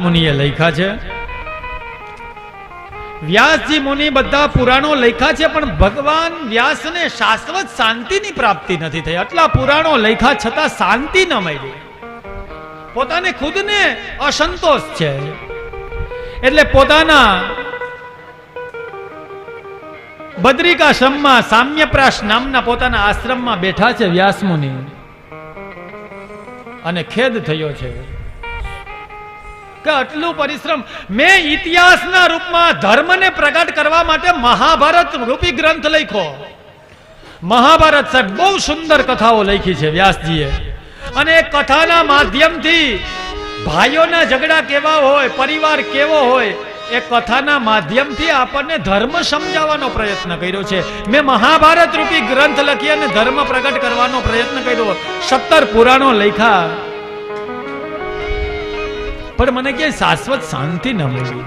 મુનિએ લખ્યા છે. વ્યાસજી મુનિ બધા પુરાણો લખ્યા છે, પણ ભગવાન વ્યાસને શાશ્વત શાંતિની પ્રાપ્તિ નથી થઈ. આટલા પુરાણો લખ્યા છતાં શાંતિ ન મળી. પોતાને ખુદને અસંતોષ છે. એટલે પોતાના બદ્રિકાશ્રમમાં સામ્યપ્રાશ નામના પોતાના આશ્રમમાં બેઠા છે વ્યાસ મુનિ. અને ખેદ થયો છે. કે આટલું પરિશ્રમ. મેં ઇતિહાસના રૂપમાં ધર્મને પ્રગટ કરવા માટે મહાભારત રૂપી ગ્રંથ લખ્યો. મહાભારત સાહેબ, બહુ સુંદર કથાઓ લખી છે વ્યાસજીએ. અને એ કથાના માધ્યમથી ભાઈઓના ઝઘડા કેવા હોય, પરિવાર કેવો હોય, એ કથાના માધ્યમથી આપણને ધર્મ સમજાવવાનો પ્રયત્ન કર્યો છે. મેં મહાભારત રૂપી ગ્રંથ લખી અને ધર્મ પ્રગટ કરવાનો પ્રયત્ન કર્યો. સત્તર પુરાણો લખ્યા. પણ મને ક્યાંય શાશ્વત શાંતિ ન મળી.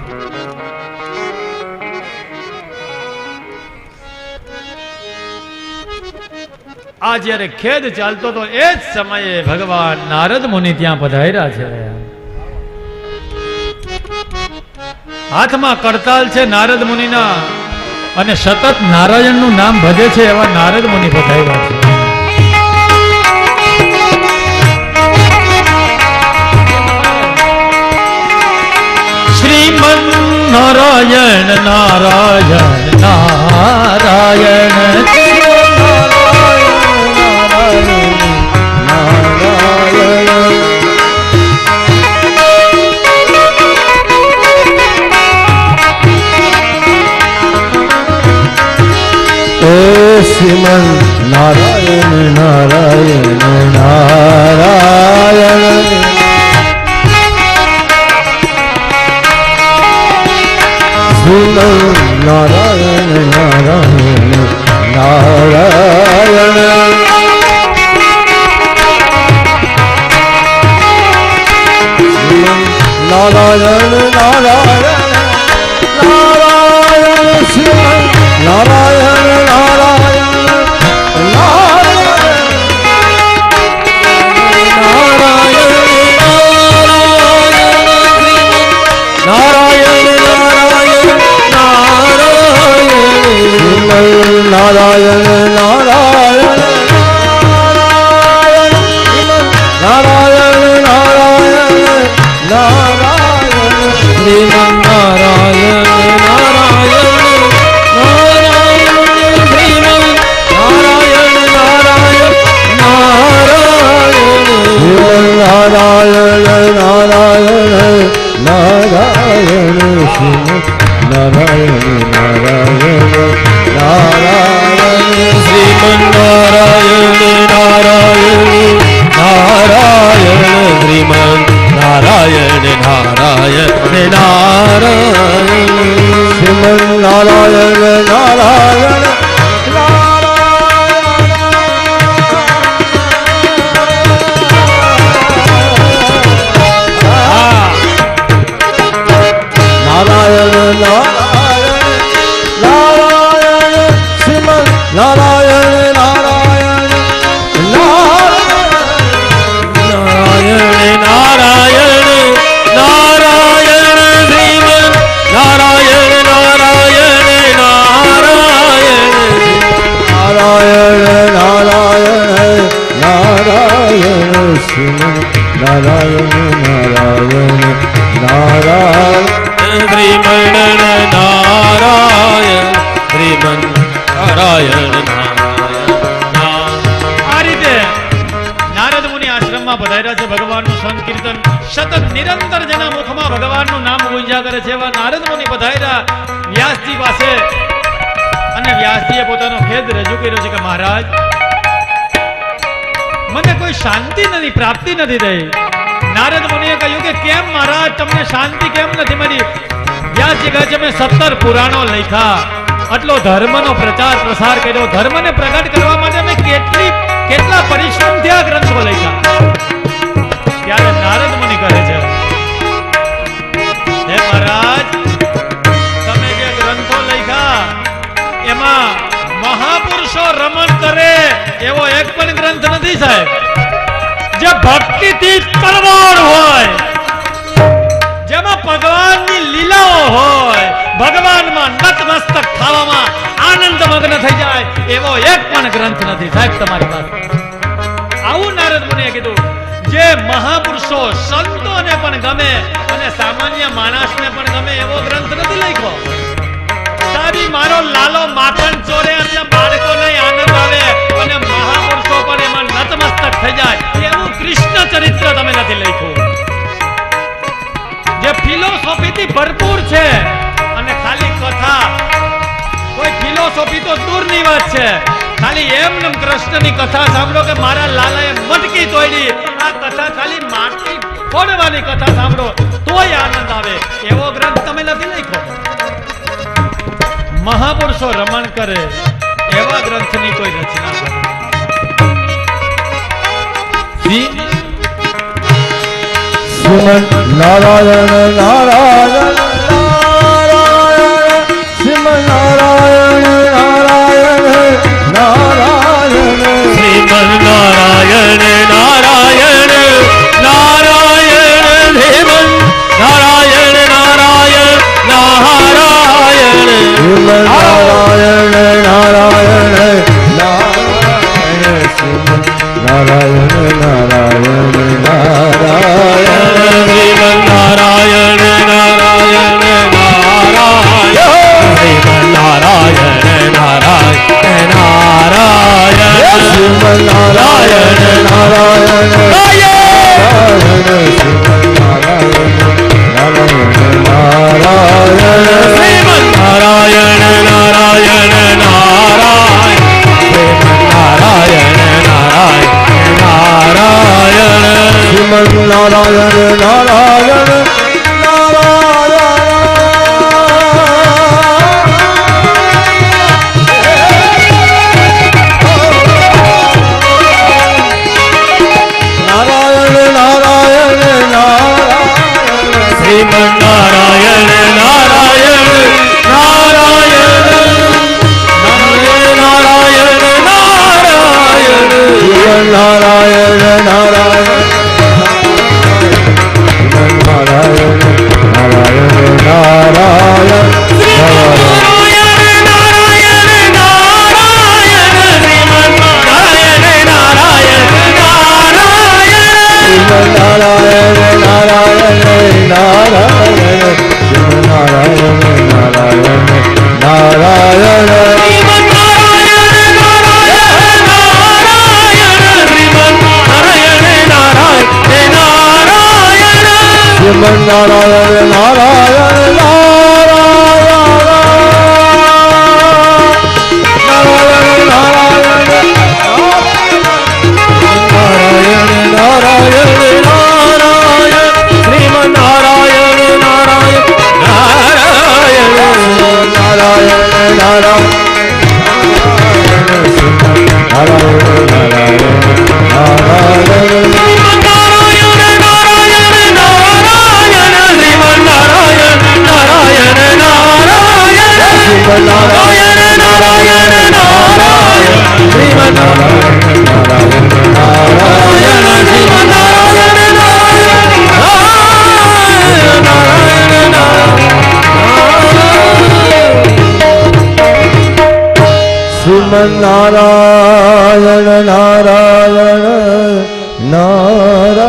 આ જ્યારે ખેદ ચાલતો તો એ જ સમયે ભગવાન નારદ મુનિ ત્યાં પધાર્યા છે. હાથમાં કરતાલ છે નારદ મુનિના અને સતત નારાયણનું નામ ભજે છે એવા નારદ મુનિ પધાર્યા છે. નારાયણ નારાયણ શ્રીમન નારાયણ નારાયણ Nora. એવા નારદ મુનિ પધાર્યા વ્યાસજી પાસે અને વ્યાસજીએ પોતાનો ખેદ રજૂ કર્યો છે કે મહારાજ, મને કોઈ શાંતિ નથી, પ્રાપ્તિ નથી થઈ. નારદ મુનિએ કહ્યું કે કેમ મહારાજ, તમને શાંતિ કેમ નથી મળી? વ્યાસજી કહે છે, મેં સત્તર પુરાણો લખ્યા. આટલો ધર્મનો પ્રચાર પ્રસાર કર્યો. ધર્મને પ્રગટ કરવા માટે મેં કેટલી, કેટલા પરિશ્રમથી આ ગ્રંથો લખ્યા. ત્યારે નારદ મુનિ કહે છે મહારાજ, તમે જે ગ્રંથો લખ્યા, એમાં મહાપુરુષો રમણ કરે એવો એક પણ ગ્રંથ નથી સાહેબ. જે ભક્તિથી તરવાડ હોય, જેમાં ભગવાનની લીલાઓ હોય, ભગવાનમાં નતમસ્તક થવામાં આનંદ મગ્ન થઈ જાય એવો એક પણ ગ્રંથ નથી સાહેબ તમારી પાસે. જે મહાપુરુષો સંતોને પણ ગમે અને સામાન્ય માણસને પણ ગમે એવો ગ્રંથ નથી લખ્યો. સારી મારો લાલો માખણ ચોરે અને બાળકોને આનંદ આવે અને મહાપુરુષો પણ એમાં નતમસ્તક થઈ જાય એવું કૃષ્ણ ચરિત્ર તમે નથી લખ્યું. જે ફિલોસોફીથી ભરપૂર છે અને ખાલી કથા. કોઈ ફિલોસોફી તો દૂરની વાત છે. ખાલી એમ ને કૃષ્ણની કથા સાંભળો કે મારા લાલાએ મટકી તોડી. આ કથા ખાલી માટી ફોડવાની કથા સાંભળો. તોય આનંદ આવે. એવો ગ્રંથ તમે લખી નાખો મહાપુરુષો રમણ કરે. એવા ગ્રંથની કોઈ રચના નારાયણ નારાયણ શ્રીમન નારાયણ નારાયણ નારાયણ નારાયણ નારાયણ નારાયણ નારાયણ નારાયણ નારાયણ નારાયણ નારાયણ નારાયણ નારાયણ નારાયણ નારાયણ નારાયણ નારાયણ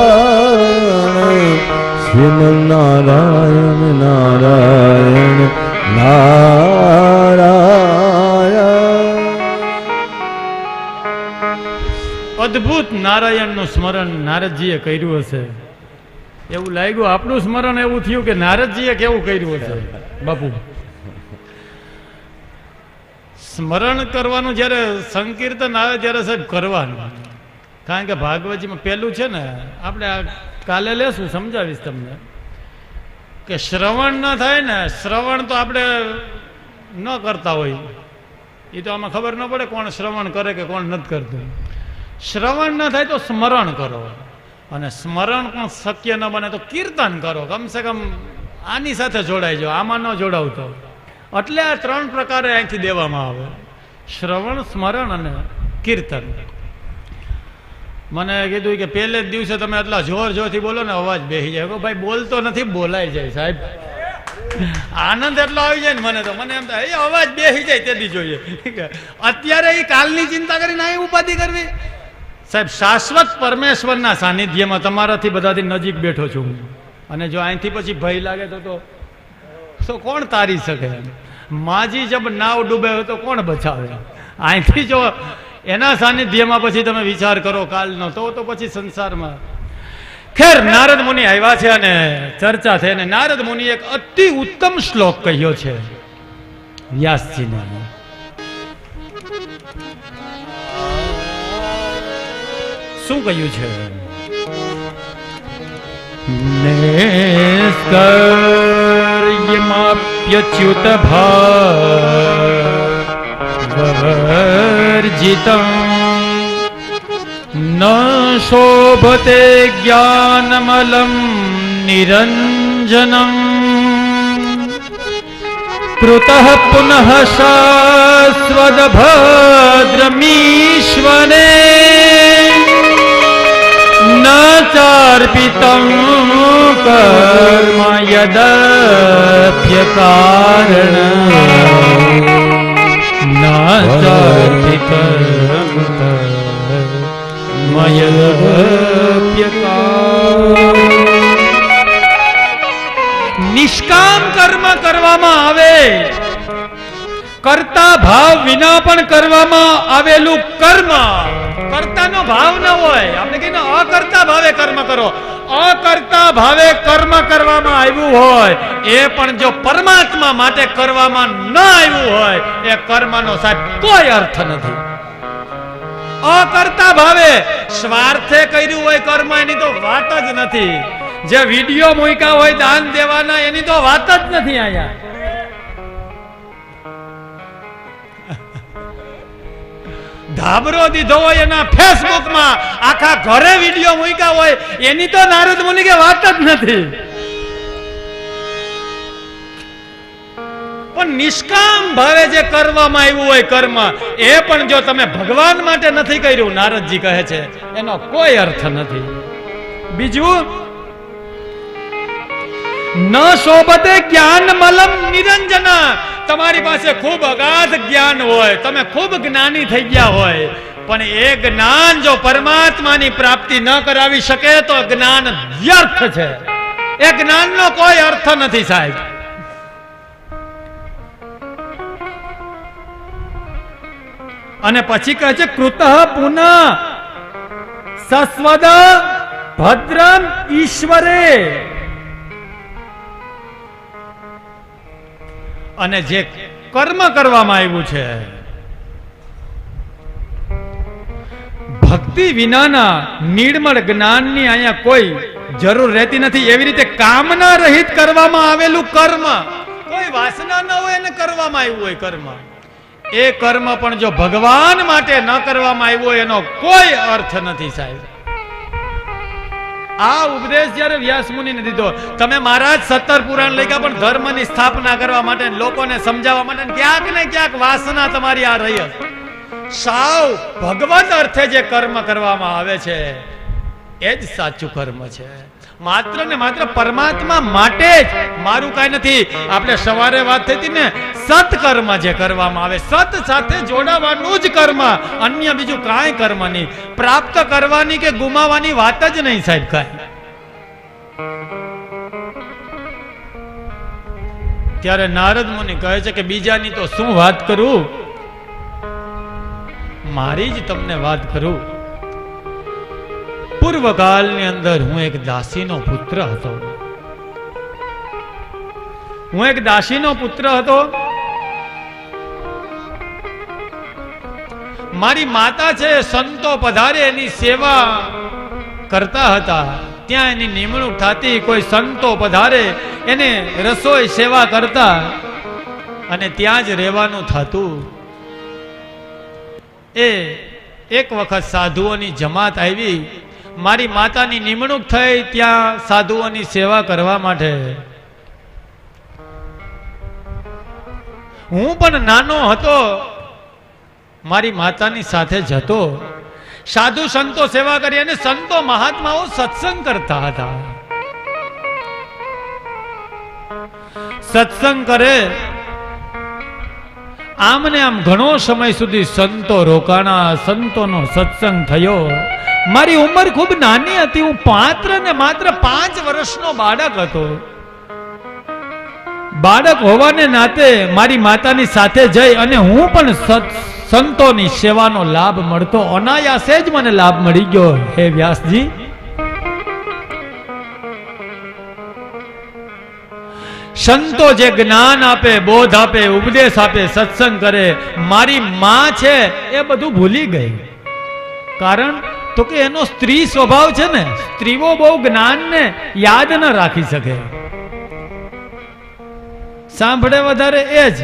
શ્રીમન નારાયણ નારાયણ નારાયણ અદ્ભુત નારાયણનું સ્મરણ નારદજીએ કર્યું હશે. એવું લાગ્યું આપણું સ્મરણ એવું થયું કે નારદજીએ કેવું કર્યું હશે? બાપુ. સ્મરણ કરવાનું જ્યારે સંકીર્તન આવે ત્યારે સાહેબ કરવાનું. કારણ કે ભાગવતજીમાં પહેલું છે ને, આપણે આ કાલે લેશું, સમજાવીશ તમને. કે શ્રવણ ન થાય ને, શ્રવણ તો આપણે ન કરતા હોય. એ તો આમાં ખબર ન પડે કોણ શ્રવણ કરે કે કોણ નથી કરતું. શ્રવણ ન થાય તો સ્મરણ કરો. અને સ્મરણ પણ શક્ય ન બને તો કીર્તન કરો. કમસે કમ આની સાથે જોડાઈ જાઓ, આમાં ન જોડાવતો. એટલે આ ત્રણ પ્રકારે અહીંથી દેવામાં આવે. શ્રવણ, સ્મરણ અને કીર્તન. મને કીધું કે પહેલે જ દિવસે તમે એટલા જોર જોરથી બોલો ને અવાજ બેસી જાય. કહો, ભાઈ, બોલતો નથી, બોલાઈ જાય, સાહેબ. આનંદ એટલો આવી જાય ને મને તો. મને એમ થાય, એ અવાજ બેસી જાય તેથી જોઈએ અત્યારે એ કાલની ચિંતા કરીને અહીં ઉપાધિ કરવી. સાહેબ, શાશ્વત પરમેશ્વરના સાનિધ્યમાં તમારાથી બધાથી નજીક બેઠો છું અને જો અહીંથી પછી ભય લાગે તો તો તો કોણ તારી શકે? માજી જબ નાવ ડૂબે હોય તો કોણ બચાવે? અહીંથી જો એના સાનિધ્યમાં પછી તમે વિચાર કરો કાલનો, તો તો પછી સંસારમાં. ખેર, નારદ મુનિ આવ્યા છે અને ચર્ચા થઈ અને નારદ મુનિ એક અતિ ઉત્તમ શ્લોક કહ્યો છે. વ્યાસજીને. શું કહ્યું છે? નેસ્કર્યમાપ્યચ્યુત ભાર્જિતમ ન શોભતે જ્ઞાનમલમ નિરંજનમ કૃતઃ પુનઃ શાશ્વતભદ્રમીશ્વરે ન कर्म ન ચાર્પિतं કર્મ યદપ્યકારણ નિષ્કામ કર્મ કરવામાં આવે, કરતા ભાવ વિના પણ કરવામાં આવેલું કર્મ કર્તાનો ભાવ ન હોય. આપણે કહીને અકર્તા ભાવે કર્મ કરો. અકર્તા ભાવે કર્મ કરવામાં આવ્યું હોય, એ પણ જો પરમાત્મા માટે કરવામાં ન આવ્યું હોય, એ કર્મનો સાહેબ કોઈ અર્થ નથી. અકર્તા ભાવે સ્વાર્થે કર્યું હોય કર્મ, એની તો વાત જ નથી. જે વીડિયો મૂક્યા હોય દાન દેવાના, એની તો વાત જ નથી અહીંયા. ધાબરો દીધો હોય એના ફેસબુકમાં આખા ઘરે વીડિયો મૂક્યા હોય, એની તો નારદ મુનિ કે વાત જ નથી. પણ નિષ્કામ ભાવે જે કરવામાં આવ્યું હોય કર્મ, એ પણ જો તમે ભગવાન માટે નથી કર્યું, નારદજી કહે છે, એનો કોઈ અર્થ નથી. બીજું, ન શોભતે જ્ઞાન મલમ નિરંજન તમારી પાસે ખૂબ અગાધ જ્ઞાન હોય, તમે ખૂબ જ્ઞાની થઈ ગયા હોય, પણ એ જ્ઞાન જો પરમાત્માની પ્રાપ્તિ ન કરાવી શકે તો જ્ઞાન વ્યર્થ છે. એ જ્ઞાનનો કોઈ અર્થ નથી સાહેબ. અને પછી કહે છે, કૃત પુનઃ સસ્વદ ભદ્રમ ઈશ્વરે. અને જે કર્મ કરવામાં આવ્યું છે, ભક્તિ વિનાના નિર્મળ જ્ઞાનની અહીંયા કોઈ જરૂર રહેતી નથી. એવી રીતે કામના રહિત કરવામાં આવેલું કર્મ, કોઈ વાસના ન હોય એને કરવામાં આવ્યું હોય કર્મ. એ કર્મ પણ જો ભગવાન માટે ન કરવામાં આવ્યું હોય એનો કોઈ અર્થ નથી સાહેબ. આ ઉપદેશ જ્યારે વ્યાસ મુનિને દીધો, તમે મહારાજ સત્તર પુરાણ લઈ ગયા, પણ ધર્મની સ્થાપના કરવા માટે લોકોને સમજાવવા માટે ક્યાંક ને ક્યાંક વાસના તમારી આ રહી સાવ ભગવત અર્થે જે કર્મ કરવામાં આવે છે, એ જ સાચું કર્મ છે. માત્ર ને માત્ર પરમાત્મા માટે જ મારું કાંઈ નથી. આપણે સવારે વાત થઈ હતી ને, સત્કર્મ જે કરવામાં આવે, સત સાથે જોડાવાનું જ કર્મ, અન્ય બીજું કાંઈ કર્મ નહીં. પ્રાપ્ત કરવાની કે ગુમાવવાની વાત જ નહીં સાહેબ કાંઈ. ત્યારે નારદ મુનિ કહે છે કે બીજાની તો શું વાત કરું? મારી જ તમને વાત કરું. પૂર્વકાળની અંદર હું એક દાસીનો પુત્ર હતો. હું એક દાસીનો પુત્ર હતો. મારી માતા છે સંતો પધારે એની સેવા કરતા હતા. ત્યાં એની નિમણૂક થતી કોઈ સંતો પધારે એને રસોઈ સેવા કરતા અને ત્યાં જ રહેવાનું થતું. એ એક વખત સાધુઓની જમાત આવી. મારી માતાની નિમણૂક થઈ ત્યાં સાધુઓની સેવા કરવા માટે. હું પણ નાનો હતો, મારી માતાની સાથે જતો. સાધુ સંતો સેવા કરી અને સંતો મહાત્માઓ સત્સંગ કરતા હતા. સત્સંગ કરે. આમ ને આમ ઘણો સમય સુધી સંતો રોકાણા, સંતોનો સત્સંગ થયો. મારી ઉંમર ખૂબ નાની હતી. હું માત્ર ને માત્ર પાંચ વર્ષનો બાળક હતો. બાળક હોવાને નાતે મારી માતાની સાથે જઈ અને હું પણ સંતોની સેવાનો લાભ મળતો. અનાયાસે જ મને લાભ મળી ગયો. હે વ્યાસજી. સંતો જે જ્ઞાન આપે, બોધ આપે, ઉપદેશ આપે, સત્સંગ કરે, મારી માં છે એ બધું ભૂલી ગઈ. કારણ તો કે એનો સ્ત્રી સ્વભાવ છે ને, સ્ત્રીઓ બહુ જ્ઞાનને યાદ ન રાખી શકે. સાંભળે વધારે એ જ.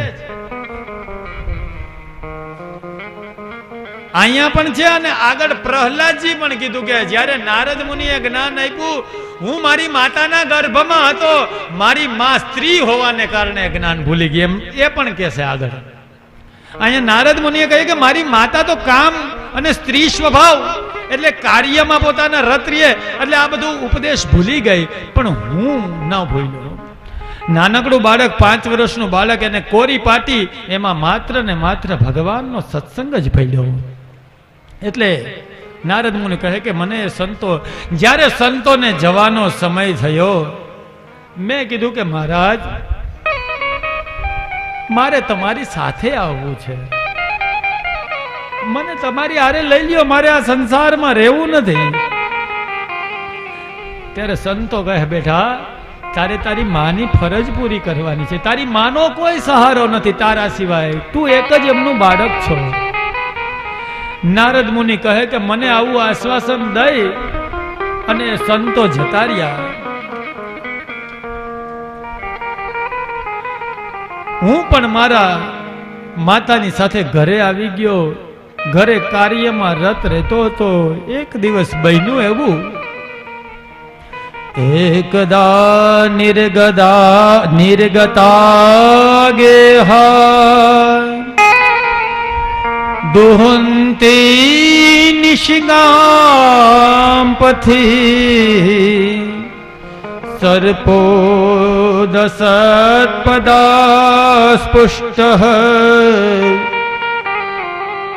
અહીંયા પણ છે અને આગળ પ્રહલાદજી પણ કીધું કે જ્યારે નારદ મુનિએ જ્ઞાન આપ્યું, હું મારી માતાના ગર્ભમાં હતો, મારી માં સ્ત્રી હોવાને કારણે જ્ઞાન ભૂલી ગઈ. એમ એ પણ કહેશે આગળ. અહીંયા નારદ મુનિએ કહ્યું કે મારી માતા તો કામ અને સ્ત્રી સ્વભાવ. એટલે કાર્યમાં પોતાના રત રહીએ એટલે આ બધું ઉપદેશ ભૂલી ગઈ. પણ હું ન ભૂલ્યો. નાનકડું બાળક, પાંચ વર્ષનું બાળક એને કોરી પાટી. એમાં માત્ર ને માત્ર ભગવાનનો સત્સંગ જ ભળ્યો એટલે નારદ મુનિ કહે કે, મને સંતો, જ્યારે સંતોને જવાનો સમય થયો, મેં કીધું કે, મહારાજ, મારે તમારી સાથે આવવું છે. મને તમારી આરે લઈ લ્યો, મારે આ સંસારમાં રહેવું નથી. ત્યારે સંતો કહે બેઠા તારે તારી માની ફરજ પૂરી કરવાની છે. તારી માનો કોઈ સહારો નથી તારા સિવાય. તું એક જ એમનું બાળક છો. નારદ મુનિ કહે કે, મને આવું આશ્વાસન દઈ અને સંતો જતા રહ્યા. હું પણ મારા માતાની સાથે ઘરે આવી ગયો. ઘરે કાર્યમાં રત રહેતો હતો. એક દિવસ બન્યું એવું. એકદા નિર્ગદા નિર્ગતા ગેહા દુહંતી નિશિગામ પથી. સર્પો દસત્પદા સ્પુષ્ટ.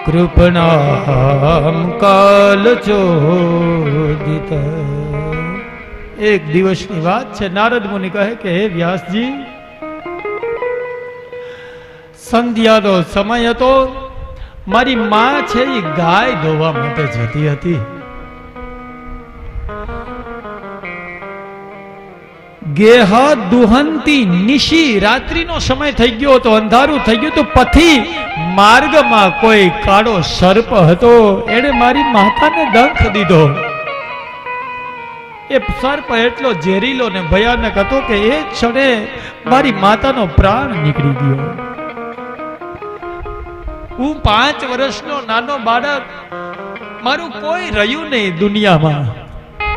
કૃપણામ કાલચોદિત એક દિવસની વાત છે. નારદ મુનિ કહે કે, હે વ્યાસજી, સંધ્યાનો સમય હતો. મારી માં છે એ ગાય ધોવા માટે જતી હતી. ગેહ દુહંતી નિશી રાત્રિનો સમય થઈ ગયો હતો, અંધારું થઈ ગયું તો પથી માર્ગમાં કોઈ કાળો સર્પ હતો. એણે મારી માતાને દંખ દીધો. એ સર્પ એટલો ઝેરીલો ને ભયાનક હતો કે એ ક્ષણે મારી માતાનો પ્રાણ નીકળી ગયો. હું પાંચ વર્ષનો નાનો બાળક. મારું કોઈ રહ્યું નહીં દુનિયામાં.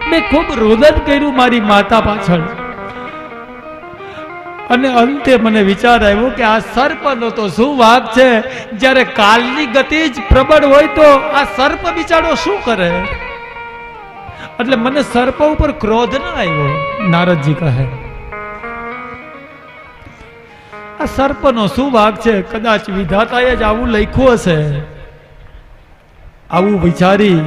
મેં ખૂબ રોદન કર્યું મારી માતા પાછળ. અને અંતે મને વિચાર આવ્યો કે આ સર્પનો તો શું વાત છે? જ્યારે કાલની ગતિ જ પ્રબળ હોય તો આ સર્પ બિચારો શું કરે? એટલે મને સર્પ ઉપર ક્રોધ ન આવ્યો, નારદજી કહે. આ સર્પનો શું ભાગ છે? કદાચ વિધાતાએ જ આવું લખ્યું હશે. આવું વિચારી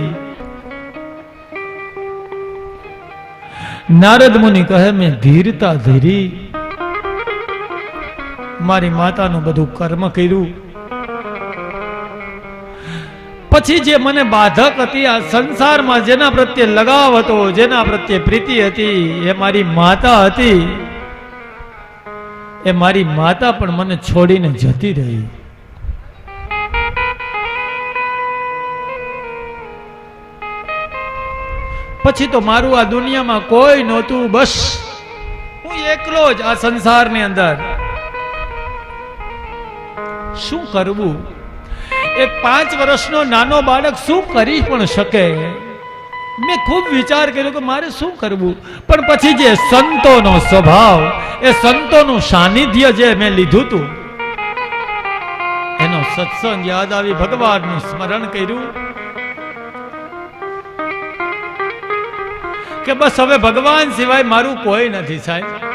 નારદ મુનિ કહે, મેં ધીરતા ધીરી મારી માતાનું બધું કર્મ કર્યું. પછી જે મને બાધક હતી, આ સંસારમાં જેના પ્રત્યે લગાવ હતો, જેના પ્રત્યે પ્રીતિ હતી, એ મારી માતા હતી. એ મારી માતા પણ મને છોડીને જતી રહી. પછી તો મારું આ દુનિયામાં કોઈ નહોતું, બસ હું એકલો જ આ સંસારની અંદર. શું કરવું? એ પાંચ વર્ષનો નાનો બાળક શું કરી પણ શકે? મેં ખૂબ વિચાર કર્યો કે મારે શું કરવું? પણ પછી જે સંતોનો સ્વભાવ, એ સંતોનું સાનિધ્ય જે મેં લીધું હતું, એનો સત્સંગ યાદ આવી ભગવાનનું સ્મરણ કર્યું કે બસ હવે ભગવાન સિવાય મારું કોઈ નથી સાહેબ.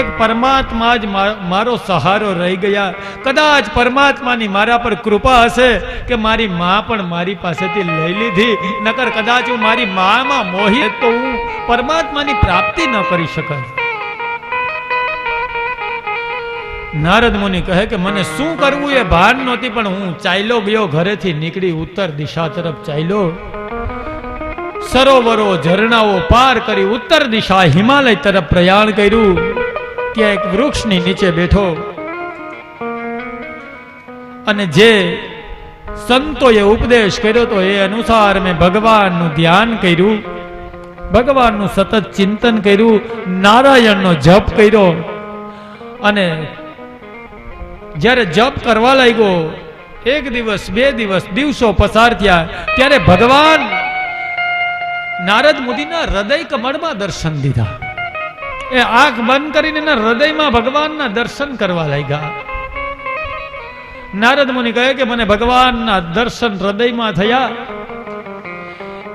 એક પરમાત્મા જ મારો સહારો રહી ગયા. કદાચ પરમાત્માની મારા પર કૃપા હશે કે મારી મા પણ મારી પાસેથી લઈ લીધી. નકર કદાચ હું મારી મામાં મોહી તો હું પરમાત્માની પ્રાપ્તિ ન કરી શકત નારદ મુનિ કહે કે, મને શું કરવું એ ભાન નહોતી, પણ હું ચાલ્યો ગયો, ઘરેથી નીકળી ઉત્તર દિશા તરફ ચાલ્યો. સરોવરો ઝરણાઓ પાર કરી ઉત્તર દિશા હિમાલય તરફ પ્રયાણ કર્યું. ત્યાં એક વૃક્ષની નીચે બેઠો. અને જે સંતોએ ઉપદેશ કર્યો તો એ અનુસાર મેં ભગવાનનું ધ્યાન કર્યું. ભગવાનનું સતત ચિંતન કર્યું. નારાયણનો જપ કર્યો. અને જ્યારે જપ કરવા લાગ્યો, એક દિવસ, બે દિવસ, દિવસો પસાર થયા, ત્યારે ભગવાન નારદ મુદીના હૃદય કમળમાં દર્શન દીધા. એ આંખ બંધ કરીને એના હૃદયમાં ભગવાનના દર્શન કરવા લાગ્યા. નારદ મુનિ કહે કે મને ભગવાનના દર્શન હૃદયમાં થયા.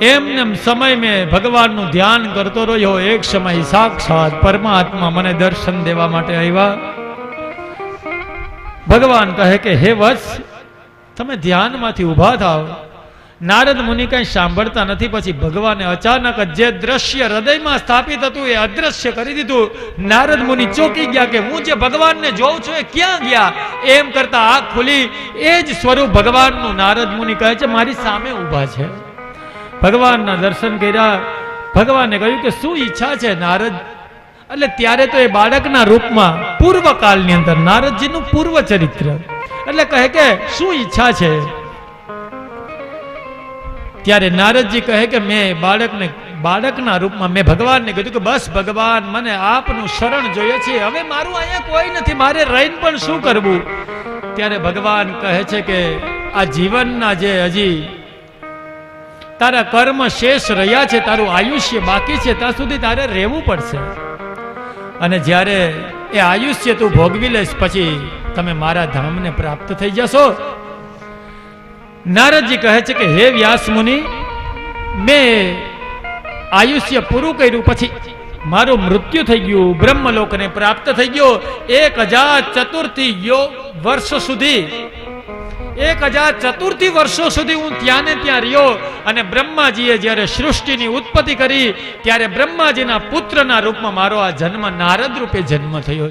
એમને સમય મેં ભગવાનનું ધ્યાન કરતો રહ્યો. એક સમય સાક્ષાત પરમાત્મા મને દર્શન દેવા માટે આવ્યા. ભગવાન કહે કે, હે વત્સ, તમે ધ્યાનમાંથી ઊભા થાવ. નારદ મુનિ કઈ સાંભળતા નથી, પછી ભગવાને અચાનક જ દ્રશ્ય હૃદયમાં સ્થાપિત હતું એ અદ્રશ્ય કરી દીધું. નારદ મુનિ ચોકી ગયા કે હું જે ભગવાનને જોઉં છું એ ક્યાં ગયા? એમ કરતા આંખ ખુલી. એ જ સ્વરૂપ ભગવાનનું નારદ મુનિ કહે છે, મારી સામે ઊભા છે. ભગવાનના દર્શન કર્યા. ભગવાને કહ્યું કે, શું ઈચ્છા છે નારદ? એટલે ત્યારે તો એ બાળકના રૂપમાં પૂર્વકાળની અંદર નારદજીનું પૂર્વ ચરિત્ર. એટલે કહે કે, શું ઈચ્છા છે? ત્યારે નારદજી કહે કે મેં બાળકને, બાળકના રૂપમાં મેં ભગવાનને કીધું કે બસ ભગવાન, મને આપનું શરણ જોઈએ છે. હવે મારું અહીંયા કોઈ નથી, મારે રહીને પણ શું કરવું? ત્યારે ભગવાન કહે છે કે આ જીવનના જે હજી તારા કર્મ શેષ રહ્યા છે, તારું આયુષ્ય બાકી છે, ત્યાં સુધી તારે રહેવું પડશે. અને જ્યારે એ આયુષ્ય તું ભોગવી લઈશ, પછી તમે મારા ધામને પ્રાપ્ત થઈ જશો. નારદજી કહે છે કે, હે વ્યાસ મુનિ મેં આયુષ્ય પૂરું કર્યું પછી મારું મૃત્યુ થઈ ગયું, બ્રહ્મલોકને પ્રાપ્ત થઈ ગયો. એક હજાર ચતુર્થી વર્ષ સુધી, એક હજાર ચતુર્થી વર્ષો સુધી હું ત્યાં ને ત્યાં રહ્યો અને બ્રહ્માજીએ જ્યારે સૃષ્ટિની ઉત્પત્તિ કરી, ત્યારે બ્રહ્માજીના પુત્રના રૂપમાં મારો આ જન્મ નારદ રૂપે જન્મ થયો